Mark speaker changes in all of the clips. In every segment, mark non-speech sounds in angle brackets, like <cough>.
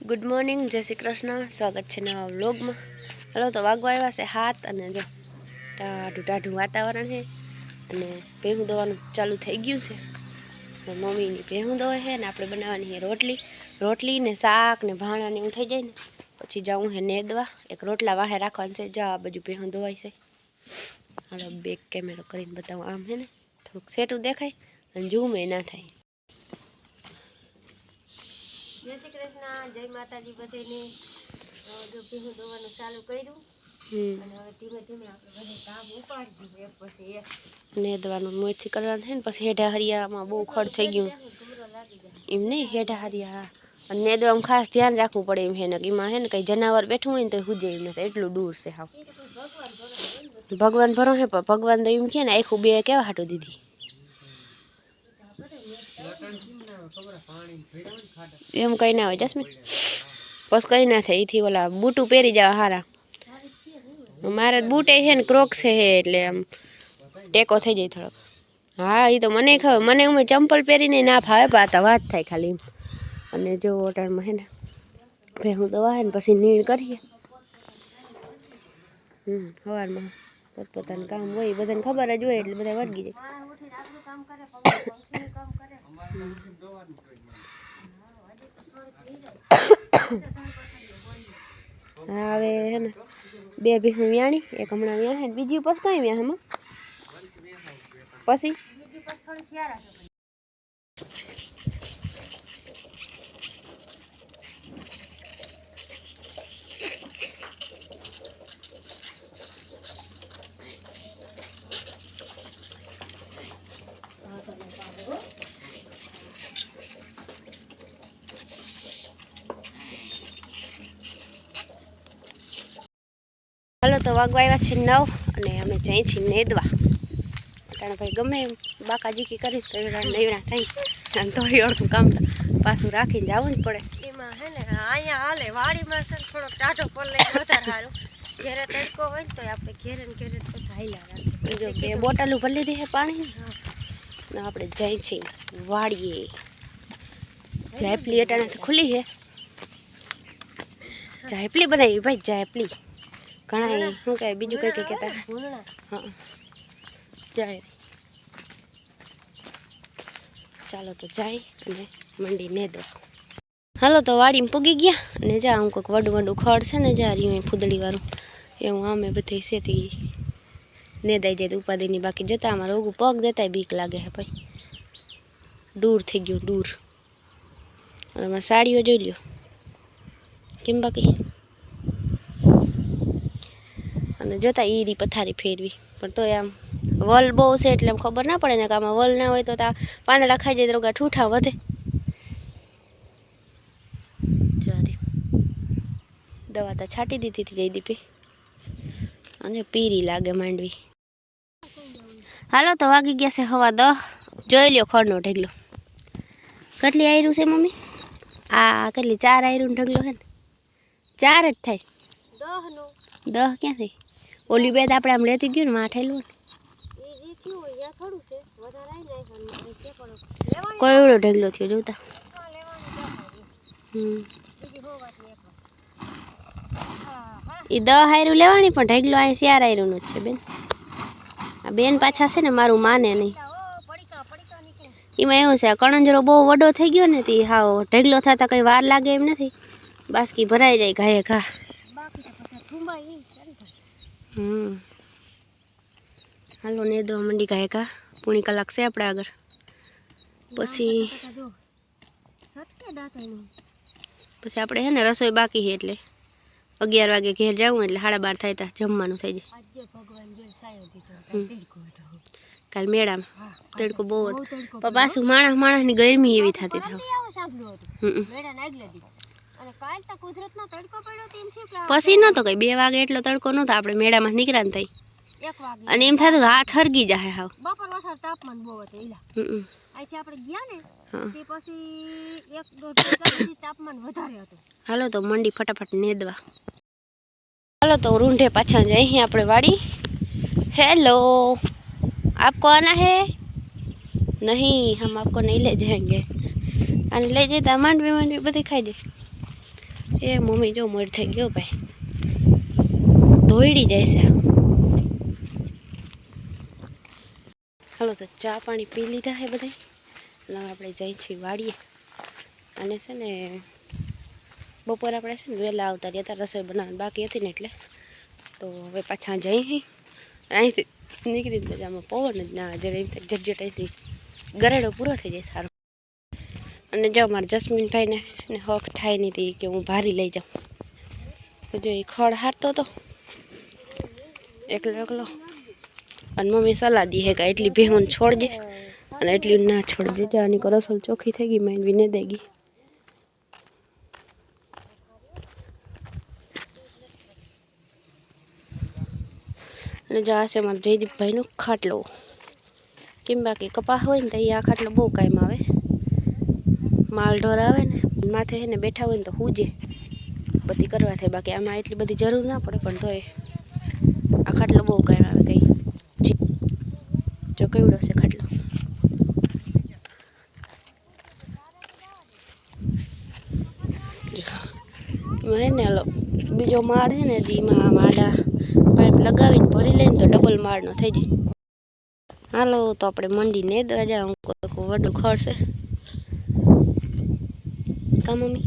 Speaker 1: Good morning જય શ્રી કૃષ્ણ. સ્વાગત છે નવા વ્લોગમાં. હલો, તો વાગવા આવ્યા છે હાથ અને જો ટાઢું ટાઢું વાતાવરણ છે અને ભેહું દવાનું ચાલુ થઈ ગયું છે. મમ્મીની ભેહું દોવે છે ને આપણે બનાવવાની છે રોટલી. રોટલી ને શાક ને ભાણા ને એવું થઈ જાય ને, પછી જાઉં હે નેદવા. એક રોટલા વાહે રાખવાનું છે. જો આ બધું ભેહું દોવાય છે. હાલો બેક કેમેરો કરીને બતાવું. આમ છે ને, થોડુંક સેટું દેખાય અને એ ના થાય. જય શ્રી કૃષ્ણ જય માતાજી બધાને. જો ભીનું દોવાનું ચાલુ કર્યું. અને હવે ધીમે ધીમે આપણે બધે કામ ઉપાડી દીધું એક પછી એક. નેદવાનું મોરથી કરવાનું છે ને પછી હેઢા હરિયામાં બહુ ખડ થઈ ગયું. એમ નહીં હેઢા હરિયા. અને નેદવામાં ખાસ ધ્યાન રાખવું પડે એમ હે ને એમાં હે ને કંઈ જનાવર બેઠું હોય ને તો હુજે એમ નથી એટલું દૂર છે હાવ. ભગવાન ભરો હે પણ ભગવાન તો એમ કે ને આખું બે કેવા હાટું દીધી. એમ કઈ ના હોય, જસ્મીન. બસ કઈ ના થાય એથી ઓલા બૂટું પહેરી જવા હારા. મારે બૂટે છે ને ક્રોક્સ છે એટલે આમ ટેકો થઈ જાય થોડોક. હા એ તો મને ખબર, મને ઉમે ચંપલ પહેરીને ના ફાવે પાતા વાત થાય ખાલી અને જો ઓટાણમાં હે ને ભેહું દવા હે ને, પછી નીણ કરીએ. હમ સવારમાં પોતપોતાનું કામ હોય બધાને ખબર જ હોય, એટલે બધા વળગી જાય. હા <coughs> હવે હે ને બે ભીસું વ્યાણી એક હમણાં વ્યા ને બીજી પછી કઈ વ્યા એમાં પછી? હાલો તો વાગવા આવ્યા છે નવ અને અમે જઈ છીએ નેદવા. કારણ ભાઈ ગમે એમ બાકાજીકી કરી તો નેવડા થઈ. અને તો અડધું કામ પાછું રાખીને જવું જ પડે.
Speaker 2: એમાં હે ને અહીંયા હાલે વાડીમાં છે થોડો ટાઢો પલ્લે વધારે સારું. ઘેરે તડકો હોય ને તો આપણે ઘેરે ને ઘેરે પછી હાલ્યા રાખે
Speaker 1: જો બે બોટલ ભરી લીધી છે પાણી ને આપણે જઈ છીએ વાડીએ. જાયપલી અટાણે ખુલી છે. જાયપલી બનાવી ભાઈ જાયપલી ઘણા શું કહે બીજું કઈ કઈ કહેતા? હા. જાય. ચાલો તો જાય અને મંડી ને દો. હાલો તો વાડીમાં પૂગી ગયા અને જા હું કોઈક વડું વડું ખડ છે ને જા રહ્યું ફૂદડી વાળું. એવું આમે બધે સેતી નેદાઈ જાય તો ઉપાધિની બાકી જતા. અમારે ઓગું પગ દેતાય બીક લાગે હે ભાઈ. દૂર થઈ ગયું દૂર અને અમારે સાડીઓ જોઈ લ્યો. કેમ બાકી? અને જોતા ઈરી પથારી ફેરવી. પણ તોય આમ વલ બહુ છે એટલે આમ ખબર ના પડે ને કે આમાં વલ ના હોય તો ત્યાં પાંદડા ખાઈ જાય તો રોગા ઠૂઠા વધે. ચારે દવા તો છાંટી દીધી હતી જયદીપે. અને પીરી લાગે માંડવી. હાલો તો વાગી ગયા છે હવા દહ. જોઈ લ્યો ખડનો ઢગલો. કેટલી આયરું છે મમ્મી? આ કેટલી ચાર આયરું ઢગલો છે ને? ચાર જ થાય. દહ ક્યાંથી ઓલી બેદ આપણે આમ લેતી ગયું ને માઠેલું કોઈ એવડો ઢગલો થયો, જોતા. એ દહ હાયરું લેવાની પણ ઢગલો અહીં શિયાર હાયરું જ છે, બેન. આ બેન પાછા છે ને, મારું માને નહીં. એમાં એવું છે કણંજરો બહુ વડો થઈ ગયો ને, તે હા ઢગલો થતા કંઈ વાર લાગે એમ નથી. બાસકી ભરાઈ જાય ઘાએ ઘા
Speaker 2: બાકી તો પછી ઠુંબાઈ નહીં સારી થાય
Speaker 1: હમ હાલો ને દો મંડી ઘાએ ઘા પૂણી કલાક છે આપણે આગળ. પછી
Speaker 2: જો. સત્ય દાતાનું
Speaker 1: પછી આપણે છે ને રસોઈ બાકી છે એટલે. અગિયાર વાગે ઘેર જાવું એટલે સાડા બાર થાય ત્યાં જમવાનું થઈ જાય.
Speaker 2: આજે ભગવાન જે સાયો દીધો
Speaker 1: હમ.
Speaker 2: તડકો હતો.
Speaker 1: કાલ મેળામાં.
Speaker 2: હા
Speaker 1: તડકો બહુ હતો.
Speaker 2: તડકો
Speaker 1: પણ પાછું માણસ માણસની ગરમી એવી થતી થાવ
Speaker 2: આવું સાંભળ્યું હતું.
Speaker 1: હમ
Speaker 2: મેળા નાગલે દી અને કાલ તો કુદરતનો તડકો પડ્યો તો એમ થયું કે
Speaker 1: પછી નહોતો કઈ બે વાગે એટલો તડકો નહોતો આપણે મેળામાં નીકળ્યા ને તઈ
Speaker 2: એક વાગે
Speaker 1: અને એમ થતું હાથ હરગી જાય હાવ
Speaker 2: બપોર વસાર તાપમાન બહુ હતું એલા
Speaker 1: હમ
Speaker 2: અહીંથી આપણે ગયા ને
Speaker 1: હા
Speaker 2: તે પછી એક દોઢ કલાક સુધી તાપમાન વધારે હતું
Speaker 1: હાલો તો મંડી ફટાફટ નેદવા હાલો તો રૂંઢે પાછા જઈએ આપણે વાડી હેલો आपको आना है नहीं हम आपको नहीं ले जाएंगे અને લઈ જતા માંડવી માંડવી બધી ખાઈ જાય એ મમ્મી જો મોડ થઈ ગયો ભાઈ. ધોઈડી જાય છે. હાલો તો ચા પાણી પી લીધા હે બધા એટલે આપણે જઈ છીએ વાડીએ. અને છે ને, બપોર આપણે છે ને વહેલા આવતા રહ્યા હતા, રસોઈ બનાવવાની બાકી હતી ને એટલે. તો હવે પાછા જઈ અહીંથી નીકળી બજારમાં પવન જ ના જરા અહીંથી ગરેડો પૂરો થઈ જાય સારો. અને જો મારા જસ્મીનભાઈને ને હક થાય નહીં કે હું ભારી લઈ જાઉં. તો જો એ ખડ હારતો હતો એકલો એકલો. અને મમ્મી સલાહ દી હે કે એટલી ભેહું છોડજે અને એટલી ના છોડ દેજે આની કરસલ રસોલ ચોખ્ખી થઈ ગઈ માઇન્ડ વિને દઈ ગઈ. અને જો આ છે મારા જયદીપભાઈનો ખાટલો. કેમ બાકી કપાસ હોય ને તો અહીંયા ખાટલો બહુ કાયમ આવે. માલ ઢોર આવે ને. માથે હે ને બેઠા હોય ને તો હુજે. બધી કરવા થાય. બાકી આમાં એટલી બધી જરૂર ના પડે, પણ તોય આ ખાટલો બહુ કાયમ આવે કંઈ. જો. કેવડો છે ખાટલો. હે ને બીજો માળ છે ને જેમાં માડા પાઇપ લગાવીને ભરી લઈને તો ડબલ માળનો થઈ જાય. હાલો, તો આપણે મંડીને દવા જાવ વડું ખડશે કા મમ્મી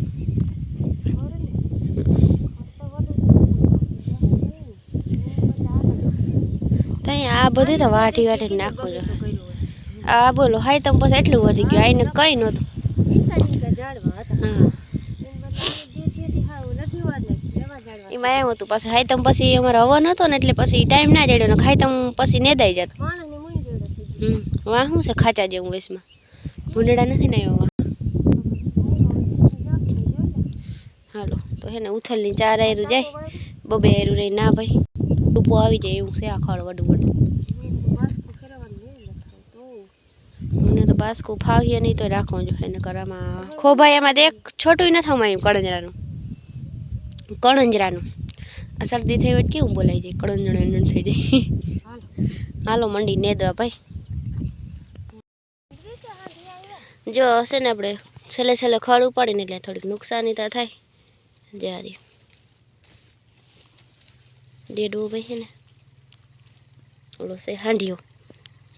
Speaker 1: ત્યાં આ બધું તો વાટી વાટી નાખો છો આ બોલો હાઈ તમ પછી એટલું વધી ગયું આઈને કઈ નહોતું. એમાં એમ હતું પછી હાઈ તમ પછી અમારો હવન હતો ને એટલે પછી ટાઈમ ના જડ્યો ને ખાઈ તમ પછી નેદાઈ જતો. હમ વાહ શું છે ખાચા જેવું વેસમાં ભૂંડડા નથી ને આવ્યા વાહ હાલો, તો હે ને ઉથલની ચાર આયરું જાય, બબે આયરું રહી, ના ભાઈ ડૂપો આવી જાય એવું છે આખડ વડું વડું. મને તો બાસકું ફાવીએ નહીં તો રાખો જો એને કરવામાં ખોભાઈ એમાં એક છોટું નથી અમાયું કળંજરાનું. કળંજરાનું. આ શરદી થઈ હોય કેવું બોલાઈ જાય, કળંજણા થઈ જાય. હાલો, મંડી ને દવા ભાઈ. જો હશે ને આપણે છેલ્લે છેલ્લે ખડ ઉપાડીને એટલે થોડીક નુકસાની તો થાય. જ્યારે ડેડવો ભાઈ છે ને ઓલો છે હાંડિયો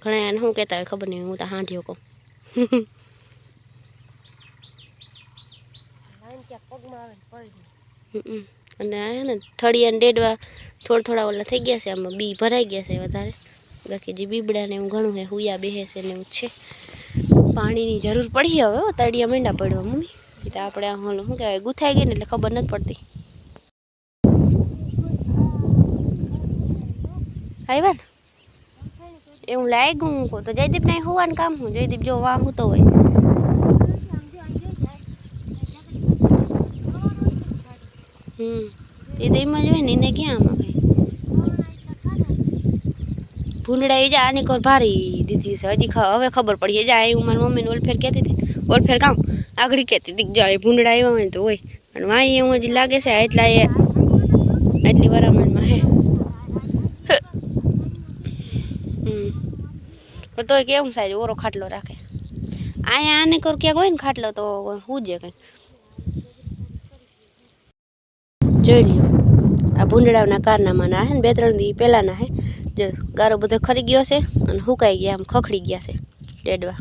Speaker 1: ઘણા એને શું કહેતા હોય ખબર નહીં હું તો હાંડિયો કહું. અને આ ને થળિયા ને ડેડવા થોડા થોડા ઓલા થઈ ગયા છે આમાં બી ભરાઈ ગયા છે વધારે બાકી જે બીબડા ને એવું ઘણું છે હુયા બેસે છે ને એવું છે પાણીની જરૂર પડી હવે હો, તળિયા માંડા પડવા મમ્મી. એ તો આપણે આ ઓલું શું કહેવાય, ગુથાઈ ગઈ ને એટલે ખબર નથી પડતી. આવ્યા ને? એવું લાગ્યું હું કહું તો જયદીપ ને હોવાનું કામ હું જયદીપ જો વાં હું તો હોય. હમ, એ તો એમાં જોઈએ ને, એને ક્યાં આમાં કઈ? ભૂંડડા એ જા, આની કોર ભારી દીધી છે. હજી ખ- હવે ખબર પડી જા, અહીં હું મારી મમ્મીને ઓલફેર કહેતી હતી. ઓલફેર કામ? આગળ કહેતી હતી જો એ ભૂંડડા આવ્યા હોય તો હોય. અને વાંઈ એવું હજી લાગે છે એટલા એ એટલી વરામણમાં હે. પણ તોય કેવું સાહેબ ઓરો ખાટલો રાખે. અહીંયા આને કર ક્યાંક હોય ને ખાટલો તો હું જ કંઈક જોઈ લ્યો, આ ભૂંડડાના કારનામાં ના હે ને, બે ત્રણ દી પહેલાંના હે. જો, ગારો બધો ખરી ગયો છે અને હુકાઈ ગયા, આમ ખખડી ગયા છે, ડેડવા.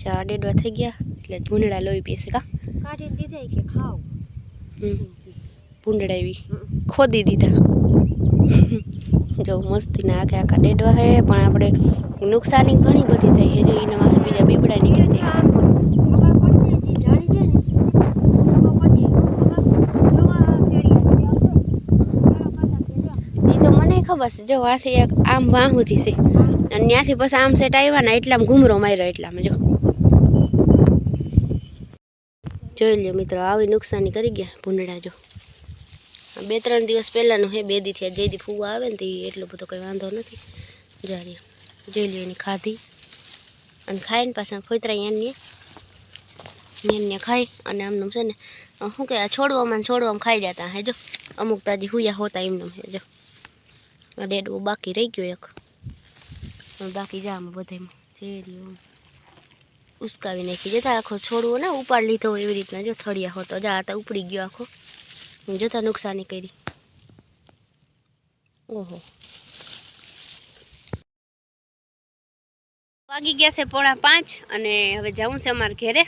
Speaker 1: ચા ડેડવા થઈ ગયા. એટલે ભૂંડડા લોહી પીશે કા?
Speaker 2: કાઢી દીધા કે ખાવ.
Speaker 1: હમ. ભૂંડડા એવી ખોદી દીધા. જો મસ્તીના આખે આખા ડેડવા હે પણ આપણે નુકસાની ઘણી બધી થઈ છે. જો એના વાહે બીજા બીબડા નીકળી જાય. તો મને ખબર છે જો આથી એક આમ વાહુથી છે. અને ત્યાંથી પછી આમ સેટ આવ્યા ને એટલામાં ઘૂમરો માર્યો એટલામાં જો. જોઈ લ્યો મિત્રો, આવી નુકસાની કરી ગયા ભૂંડડા જો. બે ત્રણ દિવસ પહેલાંનું હે, બે દીથી જે દી ફૂવા આવે ને તે એટલો બધો કંઈ વાંધો નથી. જારી જોઈ લ્યો એની ખાધી. અને ખાઈને પાછા ફોતરા એની એને ખાઈ અને આમનું છે ને શું કે આ છોડવામાં છોડવામાં ખાઈ જતા હે, જો. અમુક તાજી હુયા હોતા એમનું હે, જો. બાકી રહી ગયો એક. બાકી જામ બધામાં જે રહ્યું. ઉસકાવી નાખી જતા આખો છોડવો ને ઉપાડ લીધો હોય એવી રીતના જો થળિયા હોતો જા આ તો ઉપડી ગયો આખો જતા નુકસાની કરી ઓહો વાગી ગયા છે પોણા પાંચ અને હવે જવું છે અમારે ઘેરે.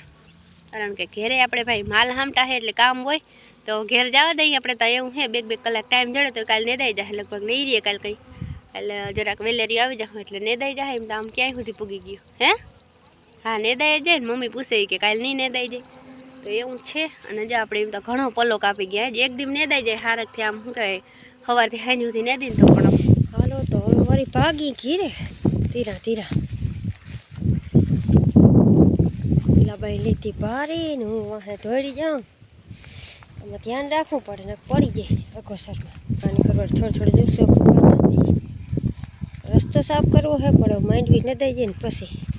Speaker 1: કારણ કે ઘેરે આપણે ભાઈ માલ હામટા છે એટલે કામ હોય. તો ઘેર જવા દઈએ આપણે તો એવું છે બે બે કલાક ટાઈમ જડે તો કાલે નેદાઈ જાય. લગભગ નહીં રહીએ કાલે કંઈ. એટલે જરાક વેલેરી આવી જાવ એટલે નેદાઈ જાય એમ તો આમ ક્યાંય સુધી પૂગી ગયું. હે? હા નેદાઈ જાય ને મમ્મી પૂછે કે કાલે નહીં નેદાઈ જાય. તો એવું છે. અને જો આપણે એમ તો ઘણો પલ્લો કાપી ગયા. જ એક દી નેદાઈ જાય હારકથી આમ શું કહેવાય, સવારથી સાંજ સુધી નેદીને તો પણ
Speaker 2: હાલો તો હવે વળી ભાગી ઘીરે ધીરા ધીરા. પેલા ભાઈ લીધી ભારી ને હું વાહે દોડી જાઉં. એમાં ધ્યાન રાખવું પડે, ને પડી જાય અગોસરમાં આની કરવા થોડું થોડું જોશું આપણે કરતા જઈએ. રસ્તો સાફ કરવો હે પણ માઇન્ડ બી નદાઈ જાય ને પછી.